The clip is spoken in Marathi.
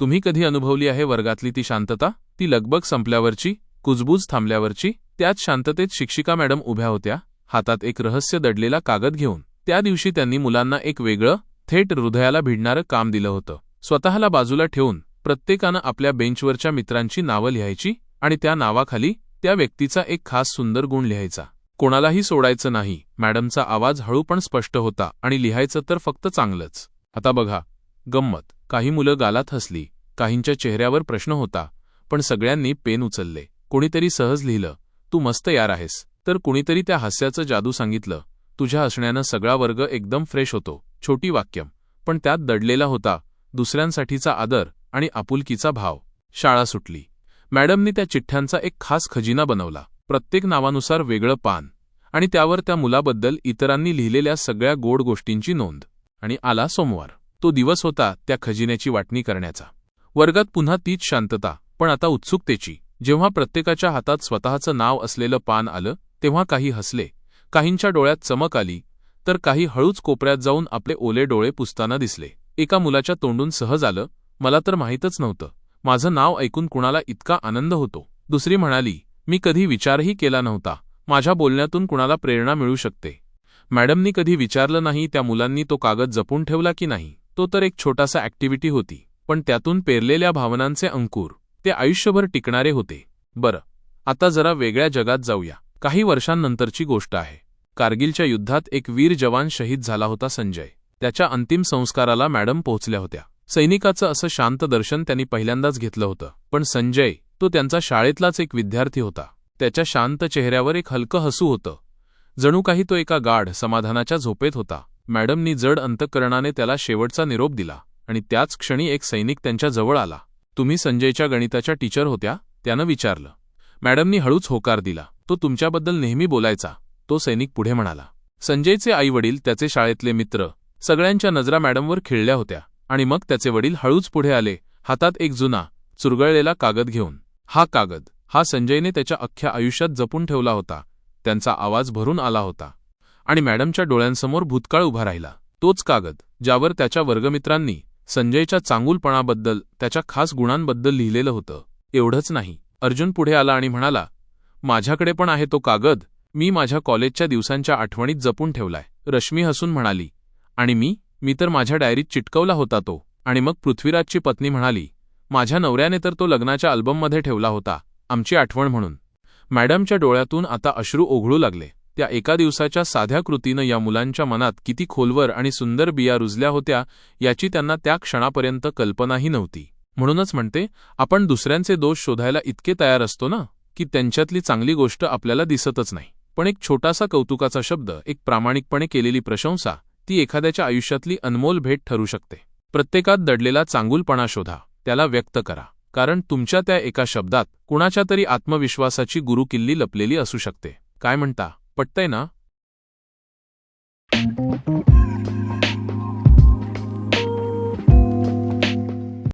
तुम्ही कधी अनुभवली आहे वर्गातली ती शांतता? ती लगबग संपल्यावरची कुजबूज थांबल्यावरची त्याच शांततेत शिक्षिका मॅडम उभ्या होत्या हातात एक रहस्य दडलेला कागद घेऊन. त्या दिवशी त्यांनी मुलांना एक वेगळं थेट हृदयाला भिडणारं काम दिलं होतं. स्वतःला बाजूला ठेवून प्रत्येकानं आपल्या बेंचवरच्या मित्रांची नावं लिहायची आणि त्या नावाखाली त्या व्यक्तीचा एक खास सुंदर गुण लिहायचा. कोणालाही सोडायचं नाही मॅडमचा आवाज हळू पण स्पष्ट होता आणि लिहायचं तर फक्त चांगलंच. आता बघा गंमत. काही मुलं गालात हसली काहींच्या चेहऱ्यावर प्रश्न होता पण सगळ्यांनी पेन उचलले. कोणीतरी सहज लिहिलं तू मस्त यार आहेस. तर कुणीतरी त्या हास्याचं जादू सांगितलं तुझ्या हसण्यानं सगळा वर्ग एकदम फ्रेश होतो. छोटी वाक्यम. पण त्यात दडलेला होता दुसऱ्यांसाठीचा आदर आणि आपुलकीचा भाव. शाळा सुटली. मॅडमनी त्या चिठ्ठ्यांचा एक खास खजिना बनवला. प्रत्येक नावानुसार वेगळं पान. आणि त्यावर त्या मुलाबद्दल इतरांनी लिहिलेल्या सगळ्या गोड गोष्टींची नोंद. आणि आला सोमवार. तो दिवस होता त्या खजिन्याची वाटणी करण्याचा. वर्गात पुन्हा तीच शांतता पण आता उत्सुकतेची. जेव्हा प्रत्येकाच्या हातात स्वतःचं नाव असलेलं पान आलं तेव्हा काही हसले काहींच्या डोळ्यात चमक आली तर काही हळूच कोपऱ्यात जाऊन आपले ओले डोळे पुसताना दिसले. एका मुलाच्या तोंडून सहज आलं मला तर माहीतच नव्हतं. माझं नाव ऐकून कुणाला इतका आनंद होतो? दुसरी म्हणाली मी कधी विचारही केला नव्हता. माझ्या बोलण्यातून कुणाला प्रेरणा मिळू शकते? मॅडमनी कधी विचारलं नाही त्या मुलांनी तो कागद जपून ठेवला की नाही? तो तर एक छोटासा ॲक्टिव्हिटी होती पण त्यातून पेरलेल्या भावनांचे अंकुर ते आयुष्यभर टिकणारे होते. बरं आता जरा वेगळ्या जगात जाऊया. काही वर्षांनंतरची गोष्ट आहे. कारगिलच्या युद्धात एक वीर जवान शहीद झाला होता संजय. त्याच्या अंतिम संस्काराला मॅडम पोहोचल्या होत्या. सैनिकाचं असं शांत दर्शन त्यांनी पहिल्यांदाच घेतलं होतं पण संजय तो त्यांचा शाळेतलाच एक विद्यार्थी होता. त्याच्या शांत चेहऱ्यावर एक हलकं हसू होतं. जणू काही तो एका गाढ समाधानाच्या झोपेत होता. मॅडमनी जड अंतकरणाने त्याला शेवटचा निरोप दिला आणि त्याच क्षणी एक सैनिक त्यांच्या जवळ आला. तुम्ही संजयच्या गणिताच्या टीचर होत्या? त्यानं विचारलं. मॅडमनी हळूच होकार दिला. तो तुमच्याबद्दल नेहमी बोलायचा. तो सैनिक पुढे म्हणाला. संजयचे आईवडील त्याचे शाळेतले मित्र सगळ्यांच्या नजरा मॅडमवर खिळल्या होत्या आणि मग त्याचे वडील हळूच पुढे आले हातात एक जुना चुरगळलेला कागद घेऊन. हा कागद हा संजयने त्याच्या अख्ख्या आयुष्यात जपून ठेवला होता. त्यांचा आवाज भरून आला होता. आणि मॅडमच्या डोळ्यांसमोर भूतकाळ उभा राहिला. तोच कागद ज्यावर त्याच्या वर्गमित्रांनी संजयच्या चांगुलपणाबद्दल त्याच्या खास गुणांबद्दल लिहिलेलं होतं. एवढंच नाही. अर्जुन पुढे आला आणि म्हणाला माझ्याकडे पण आहे तो कागद. मी माझ्या कॉलेजच्या दिवसांच्या आठवणीत जपून ठेवलाय. रश्मी हसून म्हणाली आणि मी? मी तर माझ्या डायरीत चिटकवला होता तो. आणि मग पृथ्वीराजची पत्नी म्हणाली माझ्या नवऱ्याने तर तो लग्नाच्या अल्बममध्ये ठेवला होता. आमची आठवण म्हणून. मॅडमच्या डोळ्यातून आता अश्रू ओघळू लागले. त्या एका दिवसाच्या साध्या कृतीनं या मुलांच्या मनात किती खोलवर आणि सुंदर बिया रुजल्या होत्या याची त्यांना त्या क्षणापर्यंत कल्पनाही नव्हती. म्हणूनच म्हणते आपण दुसऱ्यांचे दोष शोधायला इतके तयार असतो ना की त्यांच्यातली चांगली गोष्ट आपल्याला दिसतच नाही. पण एक छोटासा कौतुकाचा शब्द एक प्रामाणिकपणे केलेली प्रशंसा ती एखाद्याच्या आयुष्यातली अनमोल भेट ठरू शकते. प्रत्येकात दडलेला चांगुलपणा शोधा त्याला व्यक्त करा. कारण तुमच्या त्या एका शब्दात कुणाच्या तरी आत्मविश्वासाची गुरुकिल्ली लपलेली असू शकते. काय म्हणता? पटतंय ना?